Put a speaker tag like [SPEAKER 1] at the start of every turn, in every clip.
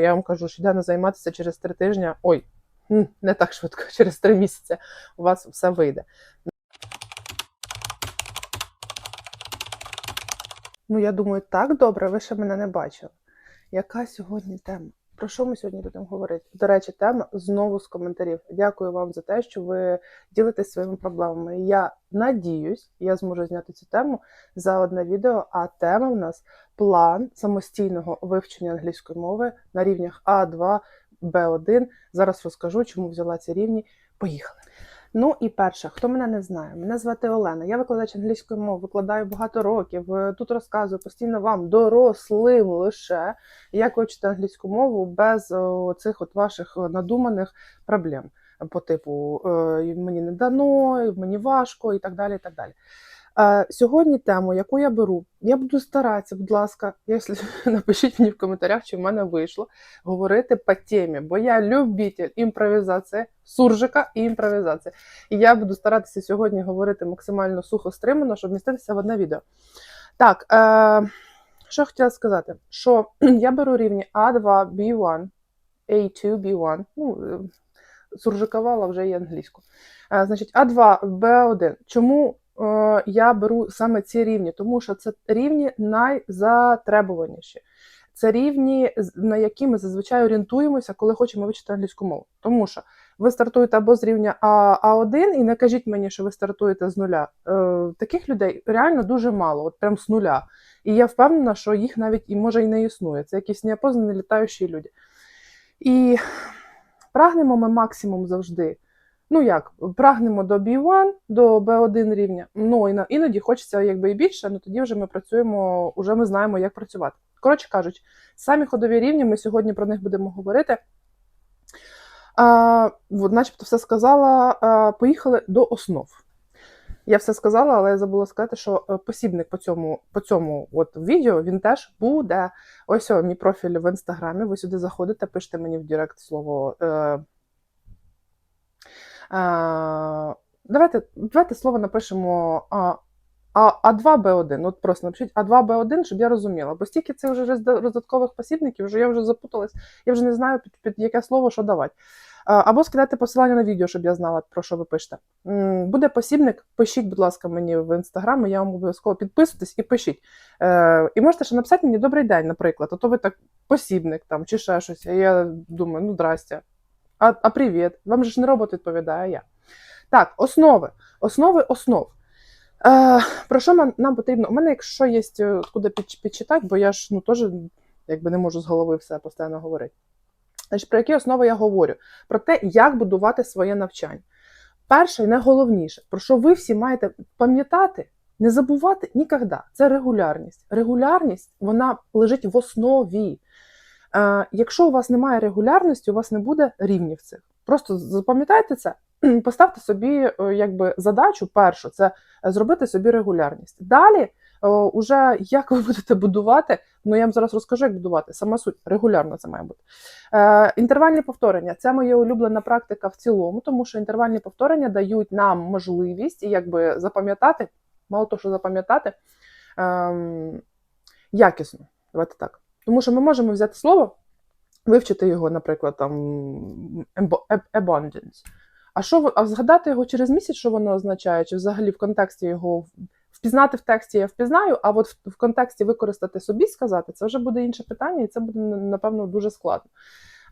[SPEAKER 1] Я вам кажу, що йде не займатися через три тижні. Ой, не так швидко, через три місяці у вас все вийде. Ну, я думаю, так добре, ви ще мене не бачили. Яка сьогодні тема? Про що ми сьогодні будемо говорити? До речі, тема знову з коментарів. Дякую вам за те, що ви ділитесь своїми проблемами. Я надіюсь, я зможу зняти цю тему за одне відео. А тема в нас план самостійного вивчення англійської мови на рівнях А2, Б1. Зараз розкажу, чому взяла ці рівні. Поїхали. Ну і перше, хто мене не знає, мене звати Олена. Я викладач англійської мови, викладаю багато років. Е, Тут розказую постійно вам, дорослим лише, як вивчити англійську мову без цих от ваших надуманих проблем по типу е, мені не дано, мені важко і так далі. І так далі. Сьогодні тему, яку я беру, я буду старатися, будь ласка, якщо напишіть мені в коментарях, чи в мене вийшло говорити по темі, бо я любитель імпровізації, суржика і імпровізації. І я буду старатися сьогодні говорити максимально сухо стримано, щоб міститися в одне відео. Так, е, що хотіла сказати, що я беру рівні А2, B1, A2, B1. Ну, е, суржикувала вже і англійську. Е, значить, А2, Б1. Чому я беру саме ці рівні? Тому що це рівні найзатребуваніші. Це рівні, на які ми зазвичай орієнтуємося, коли хочемо вивчити англійську мову. Тому що ви стартуєте або з рівня А, А1, і не кажіть мені, що ви стартуєте з нуля. Е, таких людей реально дуже мало, от прям з нуля. І я впевнена, що їх навіть і може і не існує. Це якісь неопознані літаючі люди. І прагнемо ми максимум завжди. Ну як, прагнемо до B1, до B1 рівня. Ну іно- іноді хочеться якби і більше, але тоді вже ми працюємо, вже ми знаємо, як працювати. Коротше кажучи, самі ходові рівні, ми сьогодні про них будемо говорити. А, от, начебто все сказала. А, поїхали до основ. Я все сказала, але я забула сказати, що е, посібник по цьому, по цьому от відео він теж буде. Ось о, мій профіль в інстаграмі. Ви сюди заходите, пишете мені в Директ слово. Е, давайте, давайте слово напишемо а, а, А2Б1. От просто напишіть А2Б1, щоб я розуміла. Бо стільки цих вже роздаткових посібників, вже я вже запуталась, я вже не знаю, під, під яке слово що давати. Або скидайте посилання на відео, щоб я знала, про що ви пишете. Буде посібник, пишіть, будь ласка, мені в інстаграм, я вам обов'язково підписуйтесь і пишіть. Е, і можете ще написати мені добрий день, наприклад. А то ви так посібник там чи ще щось. А я думаю, ну здрастя. А, а привіт. Вам же ж не робот відповідає, я. Так, основи. Основи основ. Е, про що нам, потрібно? У мене, якщо є е, куди під, підчитати, бо я ж ну, теж якби не можу з голови все постійно говорити. Значить, про які основи я говорю? Про те, як будувати своє навчання. Перше і найголовніше, про що ви всі маєте пам'ятати, не забувати ніколи. Це регулярність. Регулярність вона лежить в основі. Е, якщо у вас немає регулярності, у вас не буде рівнів цих. Просто запам'ятайте це, поставте собі е, якби задачу першу це зробити собі регулярність. Далі, е, уже як ви будете будувати, ну я вам зараз розкажу, як будувати. Сама суть регулярно це має бути. Е, інтервальні повторення це моя улюблена практика в цілому, тому що інтервальні повторення дають нам можливість якби запам'ятати, мало того, що запам'ятати ем, якісно. Давайте так. Тому що ми можемо взяти слово, вивчити його, наприклад, там abundance. А що а згадати його через місяць, що воно означає, чи взагалі в контексті його впізнати в тексті я впізнаю, а от в, в контексті використати собі сказати, це вже буде інше питання, і це буде напевно дуже складно.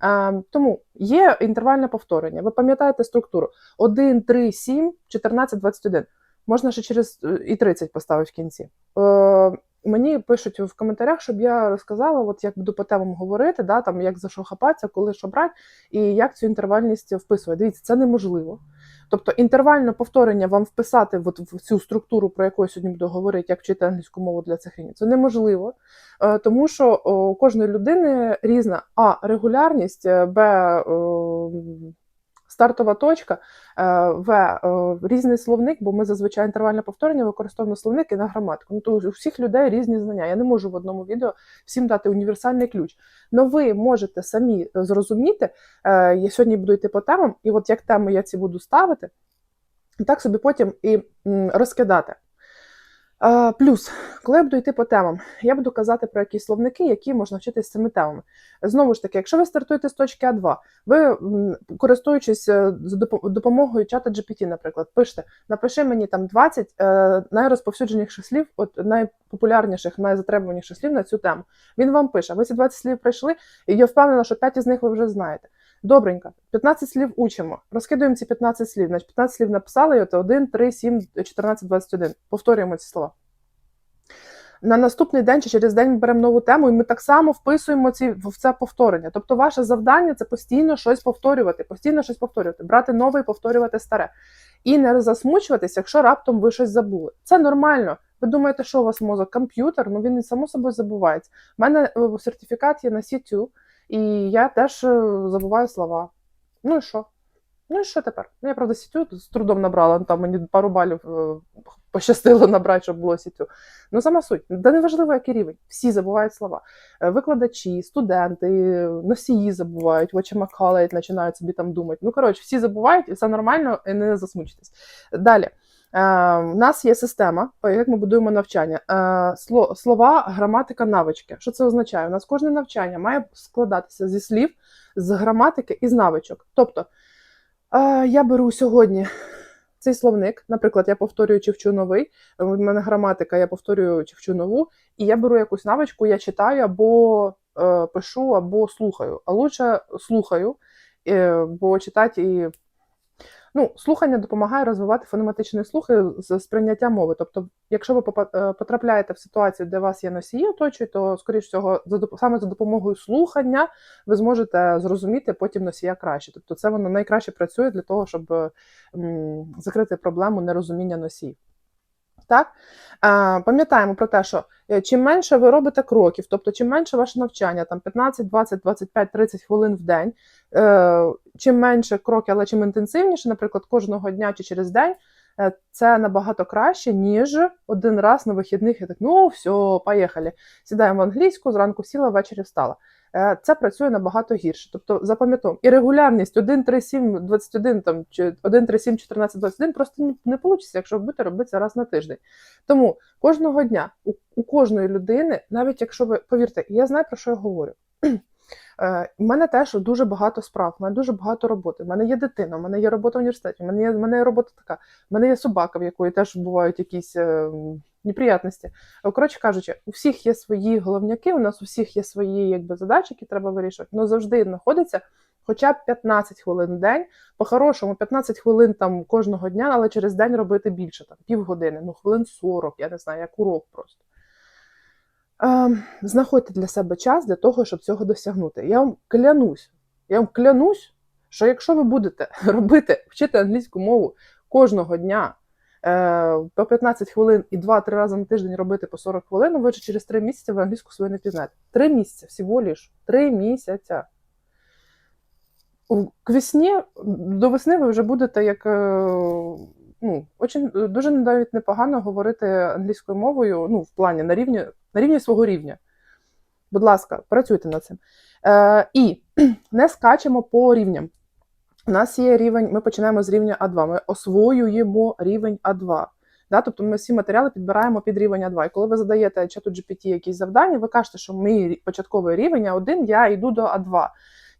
[SPEAKER 1] Е, тому є інтервальне повторення. Ви пам'ятаєте структуру 1, 3, 7, 14, 21. Можна ще через е, і 30 поставити в кінці. Е, Мені пишуть в коментарях, щоб я розказала, от як буду по темам говорити, да, там, як за що хапатися, коли що брати, і як цю інтервальність вписувати. Дивіться, це неможливо. Тобто інтервальне повторення вам вписати от в цю структуру, про яку я сьогодні буду говорити, як вчити англійську мову для цих рівнів, це неможливо, е, тому що у кожної людини різна а регулярність, е, б е, стартова точка, е, в е, різний словник, бо ми зазвичай інтервальне повторення використовуємо словник і на граматику. Ну то у всіх людей різні знання. Я не можу в одному відео всім дати універсальний ключ. Но ви можете самі зрозуміти. е, Я сьогодні буду йти по темам, і от як теми я ці буду ставити, і так собі потім і розкидати. Плюс, коли я буду йти по темам, я буду казати про якісь словники, які можна вчитися з цими темами. Знову ж таки, якщо ви стартуєте з точки А2, ви, користуючись е, допомогою чата GPT, наприклад, пишете, напиши мені там 20 е, найрозповсюдженіших слів, от найпопулярніших, найзатребуваніших слів на цю тему. Він вам пише, ви ці 20 слів пройшли, і я впевнена, що 5 із них ви вже знаєте. Добренько, 15 слів учимо. Розкидуємо ці 15 слів. Значить, 15 слів написали, і от 1, 3, 7, 14, 21. Повторюємо ці слова. На наступний день чи через день ми беремо нову тему, і ми так само вписуємо ці, в це повторення. Тобто, ваше завдання це постійно щось повторювати, постійно щось повторювати, брати нове і повторювати старе. І не засмучуватися, якщо раптом ви щось забули. Це нормально. Ви думаєте, що у вас мозок? Комп'ютер? Ну він само собою забувається. У мене е, сертифікат є на C2, і я теж е, забуваю слова. Ну і що? Ну і що тепер? Ну, я, правда, сітю з трудом набрала, ну, там мені пару балів е, пощастило набрати, щоб було сітю. Ну, сама суть. Да неважливо, який рівень. Всі забувають слова. Е, Викладачі, студенти, носії забувають, вочимакалають, починають собі там думати. Ну, коротше, всі забувають, і все нормально, і не засмучитесь. Далі. Е, У нас є система, як ми будуємо навчання. Е, Слова, граматика, навички. Що це означає? У нас кожне навчання має складатися зі слів, з граматики і з навичок. Тобто, е, я беру сьогодні цей словник, наприклад, я повторюю чи вчу новий, у мене граматика, я повторюю чи вчу нову, і я беру якусь навичку, я читаю або е, пишу, або слухаю. А лучше слухаю, е, бо читати і. Ну, слухання допомагає розвивати фонематичний слух з сприйняття мови. Тобто, якщо ви е, потрапляєте в ситуацію, де вас є носії оточують, то, скоріш всього, саме за допомогою слухання ви зможете зрозуміти потім носія краще. Тобто, це воно найкраще працює для того, щоб закрити проблему нерозуміння носіїв. Так? Пам'ятаємо про те, що е, чим менше ви робите кроків, тобто чим менше ваше навчання, там 15, 20, 25, 30 хвилин в день, е, чим менше кроків, але чим інтенсивніше, наприклад, кожного дня чи через день, е, це набагато краще, ніж один раз на вихідних і так, ну все, поїхали. Сідаємо в англійську, зранку сіла, ввечері встала. Е, Це працює набагато гірше. Тобто, запам'ятовуємо, і регулярність 1, 3, 7, 21 там, чи 1, 3, 7, 14, 21 просто не, вийде, якщо будете робити це раз на тиждень. Тому кожного дня у, у кожної людини, навіть якщо ви повірте, я знаю про що я говорю. Е, У мене теж дуже багато справ, у мене дуже багато роботи. У мене є дитина, у мене є робота в університеті, у мене є, у мене є робота така, у мене є собака, в якої теж бувають якісь е, неприятності. Е, Коротше кажучи, у всіх є свої головняки, у нас у всіх є свої якби, задачі, які треба вирішувати. Ну завжди знаходиться хоча б 15 хвилин в день. По-хорошому, 15 хвилин там кожного дня, але через день робити більше, там півгодини, ну хвилин 40, я не знаю, як урок просто. Знаходьте для себе час для того, щоб цього досягнути. Я вам клянусь, я вам клянусь, що якщо ви будете робити, вчити англійську мову кожного дня е, по 15 хвилин і 2-3 рази на тиждень робити по 40 хвилин, ви через 3 місяці ви англійську свою не пізнаєте. 3 місяці, всього лиш. 3 місяця. К весні, до весни ви вже будете як. Е, Ну, очень, дуже навіть непогано говорити англійською мовою, ну, в плані на рівні, на рівні свого рівня. Будь ласка, працюйте над цим. Е, і не скачемо по рівням. У нас є рівень, ми починаємо з рівня А2. Ми освоюємо рівень А2. Да? Тобто ми всі матеріали підбираємо під рівень А2. І коли ви задаєте чату GPT якісь завдання, ви кажете, що мій початковий рівень А1, я йду до А2.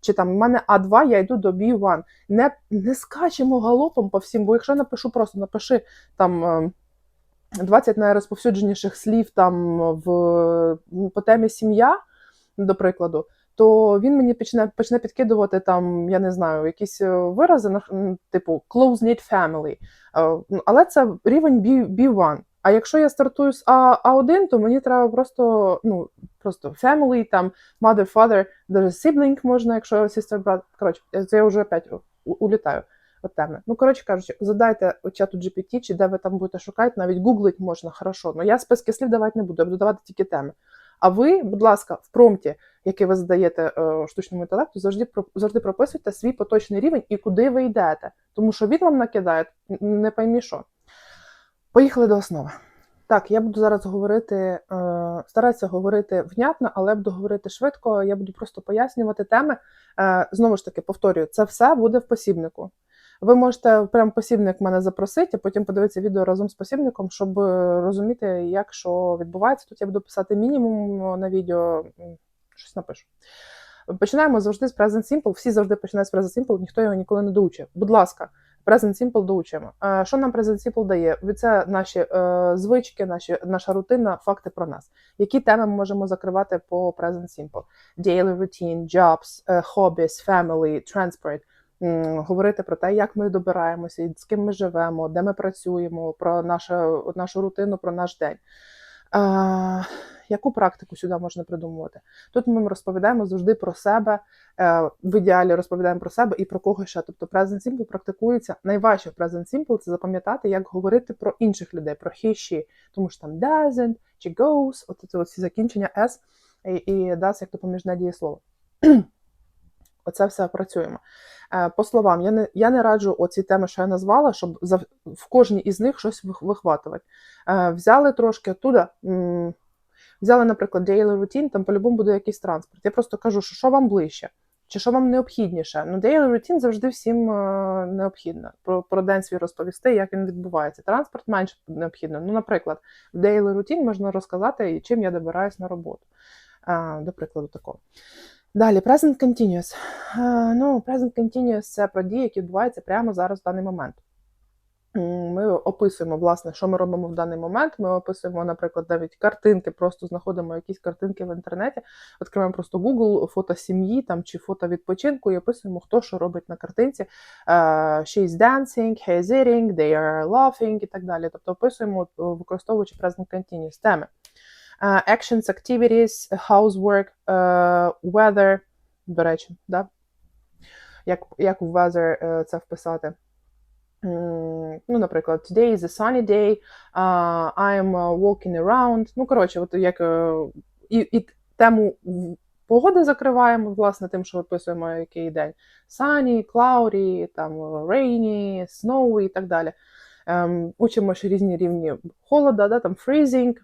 [SPEAKER 1] Чи там в мене А2, я йду до B1. Не, не скачемо галопом по всім, бо якщо напишу просто напиши там. е, 20 найрозповсюдженіших слів там в по темі сім'я, до прикладу, то він мені почне почне підкидувати там, я не знаю, якісь е, вирази типу close-knit family. Е, ну, Але це рівень B, B1. А якщо я стартую з А, А1, то мені треба просто, ну, просто family, там mother, father, даже sibling можна, якщо sister, брат. Коротше, це я вже опять улітаю от теми. Ну, коротше кажучи, задайте чату GPT, чи де ви там будете шукати, навіть гуглить можна хорошо. Ну я списки слів давати не буду, я буду давати тільки теми. А ви, будь ласка, в промпті, який ви задаєте е, штучному інтелекту, завжди завжди прописуйте свій поточний рівень і куди ви йдете. Тому що він вам накидає, не поймі що. Поїхали до основи. Так, я буду зараз говорити, е, старатися говорити внятно, але буду говорити швидко. Я буду просто пояснювати теми. Е, знову ж таки, повторюю, це все буде в посібнику. Ви можете прям посібник мене запросити, а потім подивитися відео разом з посібником, щоб е, розуміти, як що відбувається. Тут я буду писати мінімум на відео, щось напишу. Починаємо завжди з Present Simple. Всі завжди починають з Present Simple, ніхто його ніколи не доучив. Будь ласка, Present Simple доучимо. Що нам Present Simple дає? Це наші е, звички, наші, наша рутина, факти про нас. Які теми ми можемо закривати по Present Simple? Daily routine, jobs, е, hobbies, family, transport. Говорити про те, як ми добираємося, з ким ми живемо, де ми працюємо, про нашу, нашу рутину, про наш день. Яку практику сюди можна придумувати? Тут ми розповідаємо завжди про себе, е, в ідеалі розповідаємо про себе і про когось ще. Тобто Present Simple практикується. Найважче в Present Simple це запам'ятати, як говорити про інших людей, про she. Тому що там doesn't чи goes, от це всі закінчення S і, і does як допоміжне дієслово. Оце все працюємо. Е, По словам, я не, я не раджу оці теми, що я назвала, щоб за, в кожній із них щось вих- вихватувати. Е, Взяли трошки оттуда, взяли, наприклад, daily routine, там по-любому буде якийсь транспорт. Я просто кажу, що що вам ближче, чи що вам необхідніше. Ну, daily routine завжди всім е, необхідно. Про, про день свій розповісти, як він відбувається. Транспорт менше необхідно. Ну, наприклад, в daily routine можна розказати, чим я добираюсь на роботу. До прикладу, такого. Далі, present continuous. Е, Ну, present continuous – це про дії, які відбуваються прямо зараз в даний момент. Ми описуємо, власне, що ми робимо в даний момент. Ми описуємо, наприклад, навіть картинки, просто знаходимо якісь картинки в інтернеті, відкриваємо просто Google, фото сім'ї там, чи фото відпочинку і описуємо, хто що робить на картинці. Е, She is dancing, he eating, they are laughing і так далі. Тобто описуємо, використовуючи present continuous теми. Е, Actions, activities, housework, е, weather, до речі, да? як, як в weather е, це вписати. Ну, наприклад, today is a sunny day, uh, I'm uh, walking around. Ну, коротше, от як е, і, і тему погоди закриваємо, власне, тим, що описуємо, який день. Sunny, cloudy, там rainy, snowy і так далі. Ем, учимо ще різні рівні холода, да, там freezing.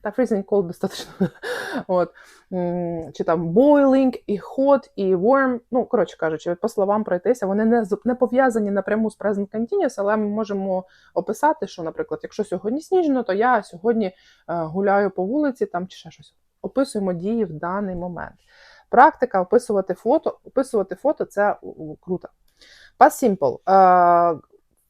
[SPEAKER 1] Та freezing cold достатньо. От. Чи там boiling, і hot, і warm. Ну, коротше кажучи, по словам пройтися, вони не, не пов'язані напряму з present continuous, але ми можемо описати, що, наприклад, якщо сьогодні сніжно, то я сьогодні е, гуляю по вулиці там чи ще щось. Описуємо дії в даний момент. Практика описувати фото. Описувати фото це круто. Past simple.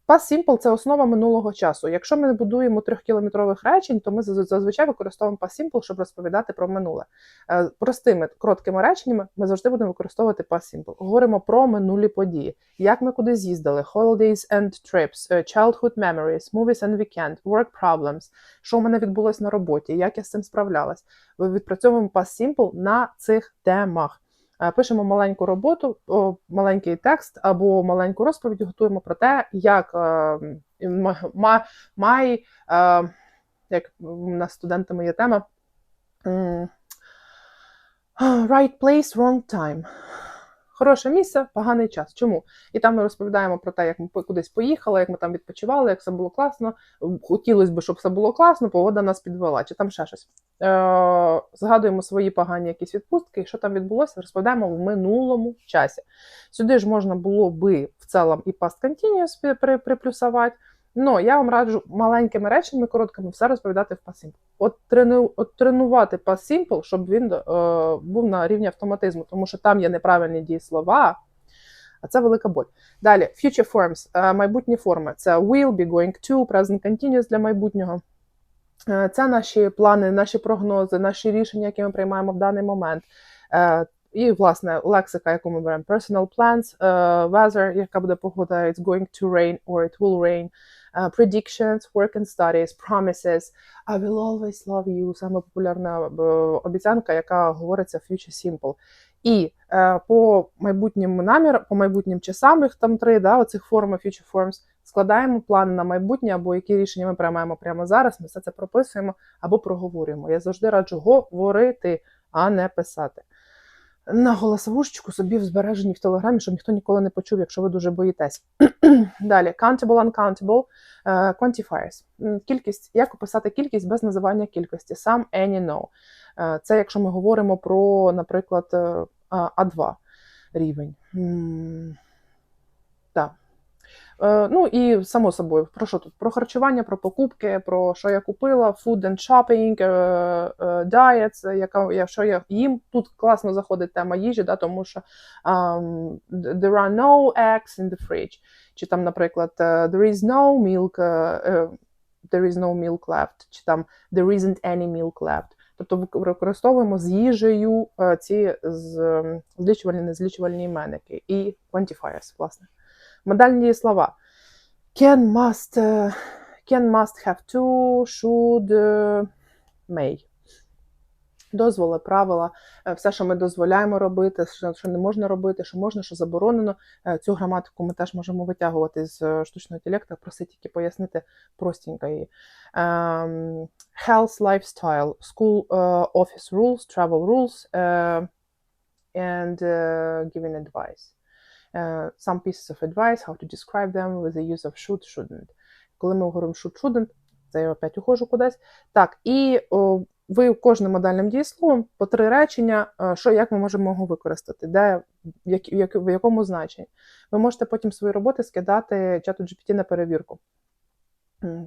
[SPEAKER 1] Past simple – це основа минулого часу. Якщо ми будуємо трьохкілометрових речень, то ми зазвичай використовуємо past simple, щоб розповідати про минуле. Е, Простими короткими реченнями ми завжди будемо використовувати past simple. Говоримо про минулі події, як ми куди з'їздили, holidays and trips, е, childhood memories, movies and weekend, work problems, що в мене відбулось на роботі, як я з цим справлялась. Ви відпрацьовуємо past simple на цих темах. Е, Пишемо маленьку роботу, маленький текст або маленьку розповідь, готуємо про те, як е, ма- май, е, як у нас студентами є тема. Right place, wrong time. Хороше місце, поганий час. Чому? І там ми розповідаємо про те, як ми кудись поїхали, як ми там відпочивали, як все було класно. Хотілося б, щоб все було класно, погода нас підвела, чи там ще щось. Е, згадуємо свої погані якісь відпустки, що там відбулося, розповідаємо в минулому часі. Сюди ж можна було би в цілому і past continuous при- при- приплюсувати. Ну, я вам раджу маленькими реченнями, короткими, все розповідати в simple. От, трену, от тренувати past simple, щоб він е, був на рівні автоматизму, тому що там є неправильні дієслова, а це велика боль. Далі, future forms, е, майбутні форми. Це will, be going to, present continuous для майбутнього. Е, Це наші плани, наші прогнози, наші рішення, які ми приймаємо в даний момент. Е, І, власне, лексика, яку ми беремо: personal plans, е, weather, яка буде погода, it's going to rain or it will rain, е, predictions, work and studies, promises, I will always love you, саме популярна е, обіцянка, яка говориться future simple. І е, по майбутнім намір, по майбутнім часам, їх там три, да, оцих форми, future forms, складаємо план на майбутнє, або які рішення ми приймаємо прямо зараз, ми все це прописуємо або проговорюємо. Я завжди раджу говорити, а не писати. На голосовушечку собі в збереженні в телеграмі, щоб ніхто ніколи не почув, якщо ви дуже боїтесь. Далі, countable, uncountable, е, quantifiers. Кількість, як описати кількість без називання кількості? Some, any, no. Е, Це якщо ми говоримо про, наприклад, е, а- А2 рівень. Так. Е, ну і само собою, про що тут? Про харчування, про покупки, про що я купила, food and shopping, е, е, diets, яка, я, що я їм. Тут класно заходить тема їжі, да, тому що um, there are no eggs in the fridge. Чи там, наприклад, there is no milk, there is no milk left, чи там there isn't any milk left. Тобто використовуємо з їжею ці ем, злічувальні, незлічувальні іменники і quantifiers, власне. Модальні дієслова. Can, must, е, can, must, have to, should, е, may. Дозволи, правила, е, все, що ми дозволяємо робити, що, не можна робити, що можна, що заборонено. Цю граматику ми теж можемо витягувати з штучного інтелекту, просить тільки пояснити простенько її. Ем, health, lifestyle, school, е, office rules, travel rules, е, and е, giving advice. Е, some pieces of advice, how to describe them with the use of should, shouldn't. Коли ми говоримо should, shouldn't, це я опять ухожу кудись. Так, і о, ви кожним модальним дієсловом по три речення, е, що як ми можемо його використати, де, як, як, в якому значенні. Ви можете потім свої роботи скидати чату GPT на перевірку.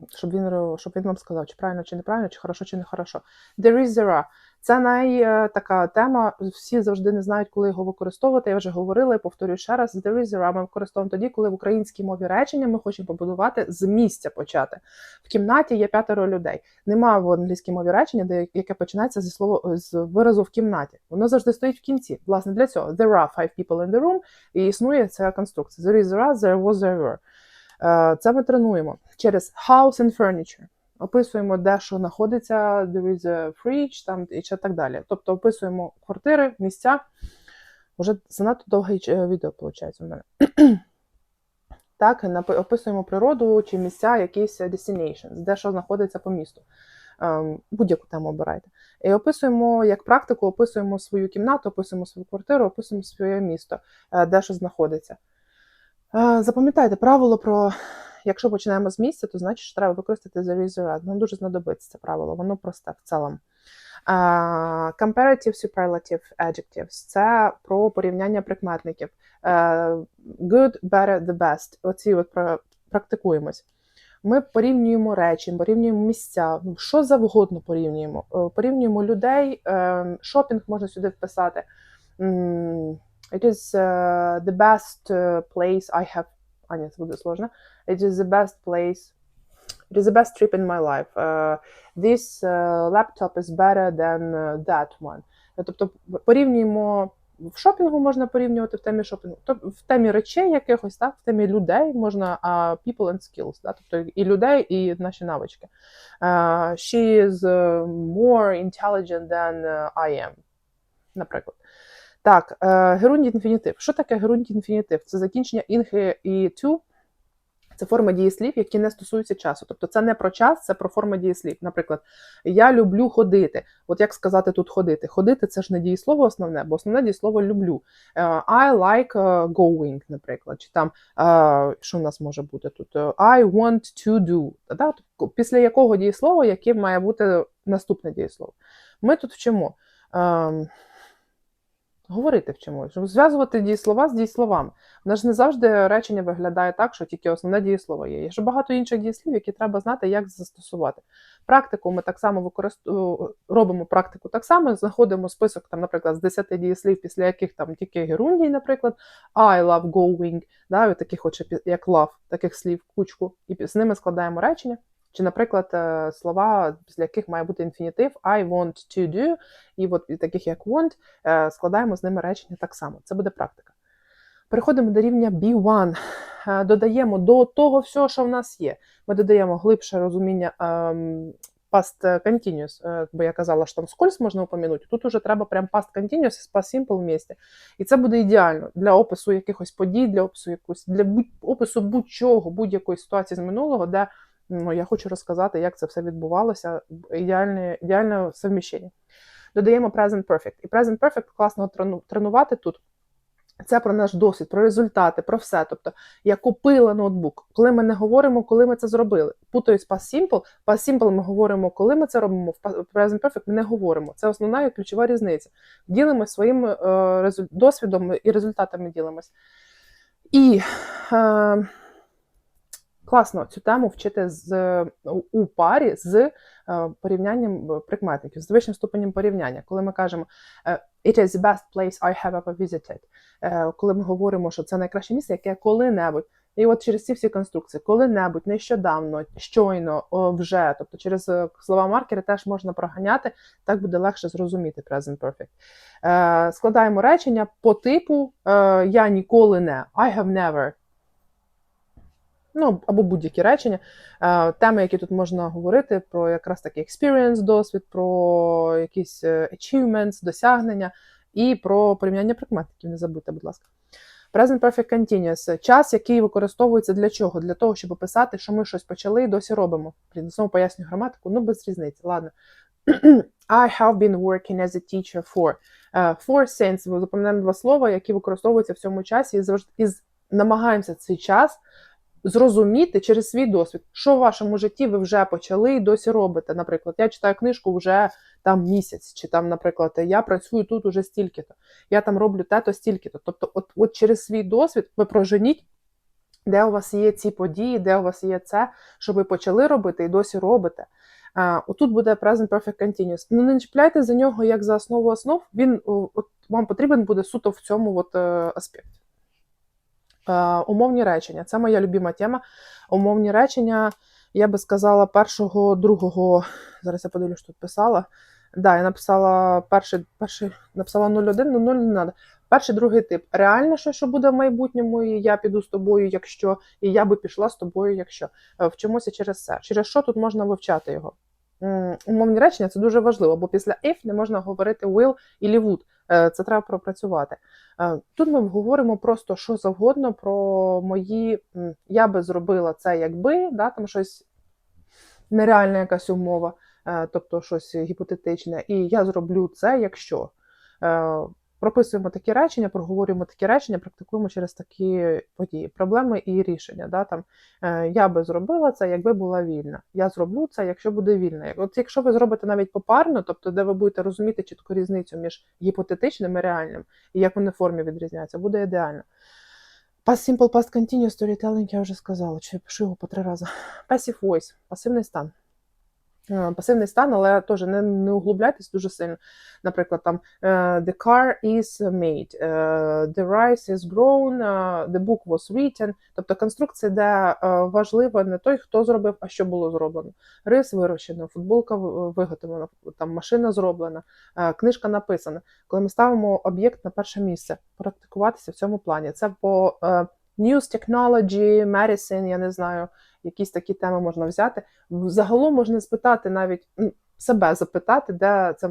[SPEAKER 1] Щоб він, щоб він вам сказав, чи правильно, чи неправильно, чи хорошо, чи не хорошо. There is, there are. Це най е, така тема. Всі завжди не знають, коли його використовувати. Я вже говорила і повторюю ще раз. There is, there are ми використовуємо тоді, коли в українській мові речення ми хочемо побудувати з місця почати. В кімнаті є п'ятеро людей. Нема в англійській мові речення, де яке починається зі слова з виразу в кімнаті. Воно завжди стоїть в кінці. Власне, для цього there are five people in the room, і існує ця конструкція. There is, there are, there was, there were. Е, Це ми тренуємо через house and furniture. Описуємо, де що знаходиться, there is a fridge, там і ще так далі. Тобто описуємо квартири, місця. Уже занадто довге е, відео виходить у мене. Так, описуємо природу чи місця, якісь destinations, де що знаходиться по місту. Ем, Будь-яку тему обирайте. І описуємо як практику, описуємо свою кімнату, описуємо свою квартиру, описуємо своє місто, е, де що знаходиться. Е, Запам'ятайте правило про якщо починаємо з місця, то значить, що треба використати the is. Нам дуже знадобиться це правило, воно просте в цілому. А, comparative superlative adjectives – це про порівняння прикметників. Е, good, better, the best. Оці от практикуємось. Ми порівнюємо речі, порівнюємо місця, ну, що завгодно порівнюємо. Порівнюємо людей, е, шопінг можна сюди вписати. It is uh, the best uh, place I have. А, ні, це буде сложно. It is the best place. It is the best trip in my life. Uh, this uh, laptop is better than uh, that one. Е, Тобто порівнюємо в шопінгу можна порівнювати в темі шопінгу, тобто в темі речей якихось, так, в темі людей можна uh, people and skills, так, тобто і людей, і наші навички. Uh, she is uh, more intelligent than uh, I am, наприклад. Так, е, герундій інфінітив. Що таке герундій інфінітив? Це закінчення інги і to. Це форми дієслів, які не стосуються часу. Тобто це не про час, це про форми дієслів. Наприклад, я люблю ходити. От як сказати тут ходити? Ходити це ж не дієслово основне, бо основне дієслово люблю. Е, I like е, going, наприклад. Чи там що в нас може бути тут? I want to do. Да? Після якого дієслова, яке має бути наступне дієслово? Ми тут вчимо. Говорити вчимо, щоб зв'язувати дієслова з дієсловами. Вона ж не завжди речення виглядає так, що тільки основне дієслово є. Є ще багато інших дієслів, які треба знати, як застосувати. Практику ми так само використовуємо, робимо практику так само, знаходимо список, там, наприклад, з 10 дієслів, після яких там тільки герундій, наприклад, I love going, да, таких от, як love, таких слів, кучку, і з ними складаємо речення. Чи, наприклад, е, слова, після яких має бути інфінітив I want to do, і от таких як want, е, складаємо з ними речення так само. Це буде практика. Переходимо до рівня B1. Е, Додаємо до того всього, що в нас є. Ми додаємо глибше розуміння ем, past continuous, бо я казала, що там скользь можна упомянути. Тут уже треба прям past continuous і past simple вместе. І це буде ідеально для опису якихось подій, для опису якось, для опису будь-чого, будь-якої ситуації з минулого, де я хочу розказати, як це все відбувалося. Ідеальне, ідеальне совміщення. Додаємо present perfect. І present perfect класно трену- тренувати тут. Це про наш досвід, про результати, про все. Тобто, я купила ноутбук. Коли ми не говоримо, коли ми це зробили. Путаюсь past simple. Past simple ми говоримо, коли ми це робимо. В present perfect ми не говоримо. Це основна і ключова різниця. Ділимось своїм е, досвідом і результатами ділимось. І е, класно цю тему вчити з, у- парі з е, порівнянням е, прикметників, з вищим ступенем порівняння. Коли ми кажемо е, It is the best place I have ever visited. Коли ми говоримо, що це найкраще місце, яке коли-небудь. І от через ці всі конструкції, коли-небудь, нещодавно, щойно, вже, тобто через слова маркери теж можна проганяти, так буде легше зрозуміти present perfect. Складаємо речення по типу я ніколи не I have never. Ну, або будь-які речення. Е, теми, які тут можна говорити, про якраз такий experience, досвід, про якісь е, achievements, досягнення і про порівняння прикметників. Не забудьте, будь ласка. Present Perfect Continuous – час, який використовується для чого? Для того, щоб описати, що ми щось почали і досі робимо. Блін, Знову поясню граматику, ну без різниці. Ладно. I have been working as a teacher for. Е, For since, ми запам'ятаємо два слова, які використовуються в цьому часі, і завжди і намагаємося цей час зрозуміти через свій досвід, що в вашому житті ви вже почали і досі робите. Наприклад, я читаю книжку вже там місяць, чи там, наприклад, я працюю тут уже стільки-то, я там роблю те-то стільки-то. Тобто, от, от через свій досвід ви проженіть, де у вас є ці події, де у вас є це, що ви почали робити і досі робите. А, отут буде Present Perfect Continuous. Ну не чіпляйте за нього як за основу основ. Він от, вам потрібен буде суто в цьому от, е, аспекті. Е, умовні речення. Це моя любима тема. Умовні речення, я би сказала, першого, другого. Зараз я подивлюсь, що тут писала. Да, я написала перший, перший написала 01, ну 0 не треба. Перший, другий тип. Реально, що, що буде в майбутньому, і я піду з тобою, якщо, і я би пішла з тобою, якщо. Е, Вчимося через це. Через що тут можна вивчати його? Умовні речення це дуже важливо, бо після if не можна говорити will і would. Е, Це треба пропрацювати. Е, Тут ми говоримо просто що завгодно про мої. Я би зробила це якби, да, там щось нереальна якась умова, е, тобто щось гіпотетичне, і я зроблю це, якщо. Прописуємо такі речення, проговорюємо такі речення, практикуємо через такі події, проблеми і рішення. Да, там, е, я би зробила це, якби була вільна. Я зроблю це, якщо буде вільна. От якщо ви зробите навіть попарно, тобто де ви будете розуміти чітку різницю між гіпотетичним і реальним, і як вони в формі відрізняються, буде ідеально. Past simple, past continuous, storytelling я вже сказала, чи я пишу його по три рази. Passive voice, пасивний стан. Е, Пасивний стан, але теж не, не углубляйтесь дуже сильно. Наприклад, там е, the car is made, е, the rice is grown, the book was written. Тобто конструкція, де важливо не той, хто зробив, а що було зроблено. Рис вирощено, футболка виготовлена, там машина зроблена, книжка написана. Коли ми ставимо об'єкт на перше місце, практикуватися в цьому плані. Це по news technology, medicine, я не знаю, якісь такі теми можна взяти. Загалом можна спитати навіть себе запитати, де це.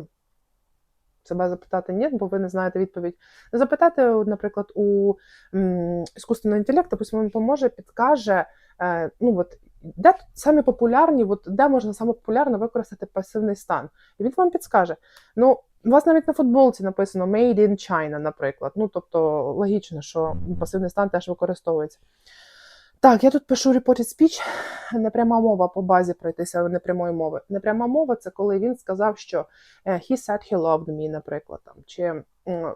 [SPEAKER 1] Себе запитати ні, бо ви не знаєте відповідь. Запитати, наприклад, у іскусственного інтелекту, пусть він поможе, підкаже, е, ну от де самі популярні, от де можна саме популярно використати пасивний стан. І він вам підскаже. Ну, у вас навіть на футболці написано Made in China, наприклад. Ну, тобто, логічно, що пасивний стан теж використовується. Так, я тут пишу reported speech, непряма мова по базі пройтися непрямої мови. Непряма мова це коли він сказав, що е, he said he loved me, наприклад. Там, чи е,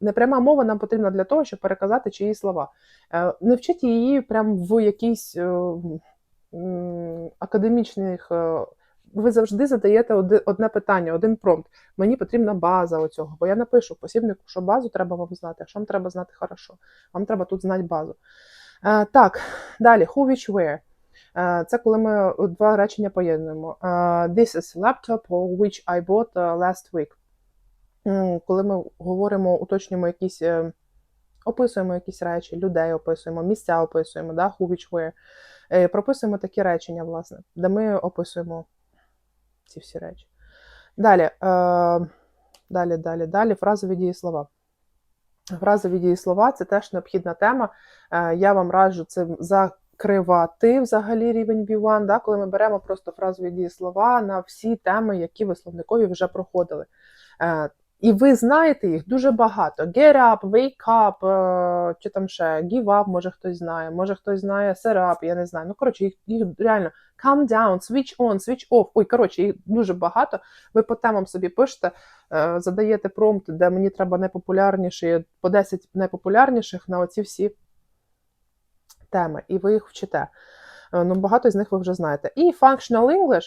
[SPEAKER 1] непряма мова нам потрібна для того, щоб переказати чиї слова. Е, Не вчіть її прям в якійсь академічних. Ви завжди задаєте одне питання, один промпт. Мені потрібна база оцього, бо я напишу посібнику, що базу треба вам знати, а що вам треба знати хорошо. Вам треба тут знати базу. Так, далі, who, which, where. Це коли ми два речення поєднуємо. This is laptop which I bought е, last week. Коли ми говоримо, уточнюємо якісь, е, описуємо якісь речі, людей описуємо, місця описуємо, да? who, which, where. Е, Прописуємо такі речення, власне, де ми описуємо ці всі речі. Далі, далі, далі, далі, фразові дієслова. Фразові дієслова це теж необхідна тема. Е, Я вам раджу це закривати взагалі рівень B1, да, коли ми беремо просто фразові дієслова на всі теми, які ви словникові вже проходили. І ви знаєте їх дуже багато. Get up, wake up, е, чи там ще give up, може хтось знає, може хтось знає set up, я не знаю. Ну, коротше, їх, їх реально calm down, switch on, switch off. Ой, коротше, їх дуже багато. Ви по темам собі пишете, е, задаєте промпт, де мені треба найпопулярніші, по 10 найпопулярніших на оці всі теми, і ви їх вчите. Е, Ну, багато з них ви вже знаєте. І functional English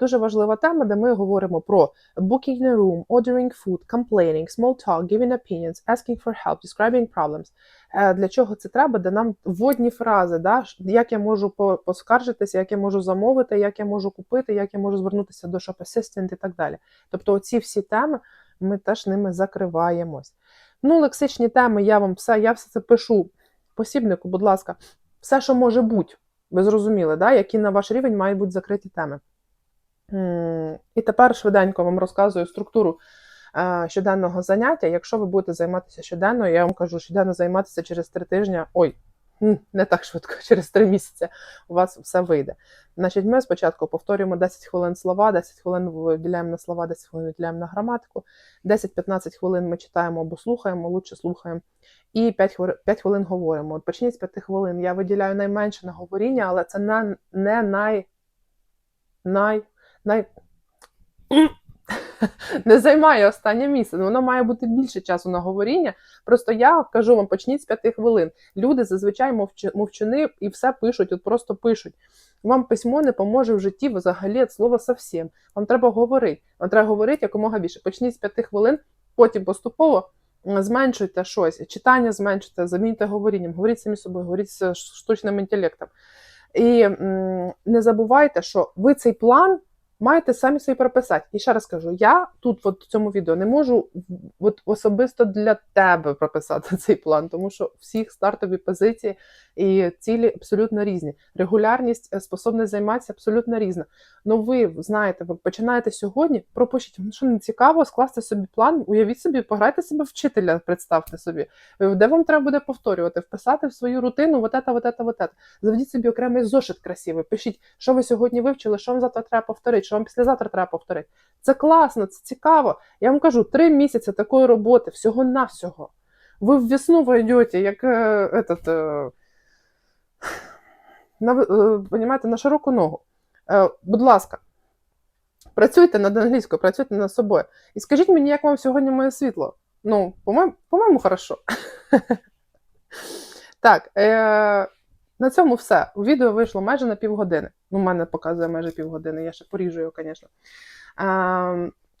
[SPEAKER 1] дуже важлива тема, де ми говоримо про booking a room, ordering food, complaining, small talk, giving opinions, asking for help, describing problems. Е, Для чого це треба? Де нам вводні фрази, да? як я можу поскаржитися, як я можу замовити, як я можу купити, як я можу звернутися до Shop Assistant і так далі. Тобто, оці всі теми ми теж ними закриваємось. Ну, лексичні теми, я вам все, я все це пишу посібнику, будь ласка, все, що може бути. Ви зрозуміли, да? які на ваш рівень мають бути закриті теми. І тепер швиденько вам розказую структуру щоденного заняття. Якщо ви будете займатися щоденно, я вам кажу, щоденно займатися через три тижні. Ой, не так швидко, через три місяці у вас все вийде. Значить, ми спочатку повторюємо 10 хвилин слова, 10 хвилин виділяємо на слова, 10 хвилин виділяємо на граматику, 10-15 хвилин ми читаємо або слухаємо, лучше слухаємо. І 5 хвилин, 5 хвилин говоримо. От почніть з 5 хвилин. Я виділяю найменше на говоріння, але це не, не най, най, най, не займає останнє місце. Воно має бути більше часу на говоріння. Просто я кажу вам, почніть з 5 хвилин. Люди зазвичай мовчи, мовчуни і все пишуть, от просто пишуть. Вам письмо не поможе в житті взагалі від слова совсем. Вам треба говорити. Вам треба говорити якомога більше. Почніть з 5 хвилин, потім поступово зменшуйте щось, читання зменшуйте, заміньте говорінням, говоріть самі собою, говоріть з штучним інтелектом. І м, не забувайте, що ви цей план маєте самі собі прописати. І ще раз кажу: я тут, от в цьому відео, не можу от особисто для тебе прописати цей план, тому що всіх стартові позиції і цілі абсолютно різні. Регулярність, е, способність займатися абсолютно різна. Ну, ви знаєте, ви починаєте сьогодні, пропишіть, вам що не цікаво скласти собі план, уявіть собі, пограйте себе вчителя, представте собі, Е, де вам треба буде повторювати, вписати в свою рутину, вот это, вот это, вот это. Заведіть собі окремий зошит красивий, пишіть, що ви сьогодні вивчили, що вам завтра треба повторити, що вам післязавтра треба повторити. Це класно, це цікаво. Я вам кажу, три місяці такої роботи, всього-навсього. Ви в весну ви як е, этот, е, на, е, понімаєте, на широку ногу. Е, будь ласка, працюйте над англійською, працюйте над собою. І скажіть мені, як вам сьогодні моє світло? Ну, по-моєму, по-моєму, хорошо. так, е, на цьому все. Відео вийшло майже на півгодини. Ну, в мене показує майже півгодини, я ще поріжу його, звісно.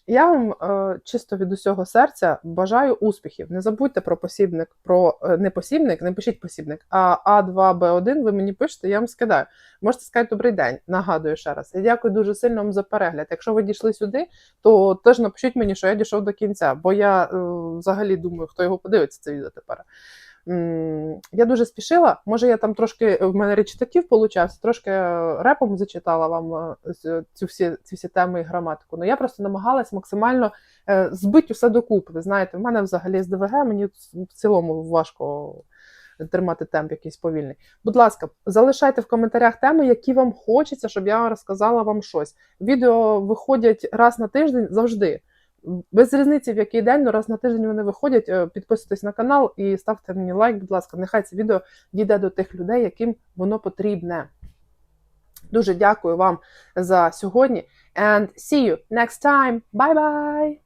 [SPEAKER 1] Я вам е, чисто від усього серця бажаю успіхів. Не забудьте про посібник, про е, не посібник, не пишіть посібник, а А2Б1 ви мені пишете, я вам скидаю. Можете сказати добрий день. Нагадую ще раз. Я дякую дуже сильно вам за перегляд. Якщо ви дійшли сюди, то теж напишіть мені, що я дійшов до кінця, бо я е, взагалі думаю, хто його подивиться це відео тепер. Я дуже спішила. Може, я там трошки в мене речитатив получався, трошки е, репом зачитала вам е, цю всі, ці всі теми і граматику. Ну я просто намагалась максимально е, збити усе докупи. Ви знаєте, в мене взагалі з ДВГ, мені в цілому важко тримати темп якийсь повільний. Будь ласка, залишайте в коментарях теми, які вам хочеться, щоб я розказала вам щось. Відео виходять раз на тиждень завжди. Без різниці, в який день, ну раз на тиждень вони виходять. Е, Підписуйтесь на канал і ставте мені лайк, будь ласка. Нехай це відео дійде до тих людей, яким воно потрібне. Дуже дякую вам за сьогодні. And see you next time. Bye-bye!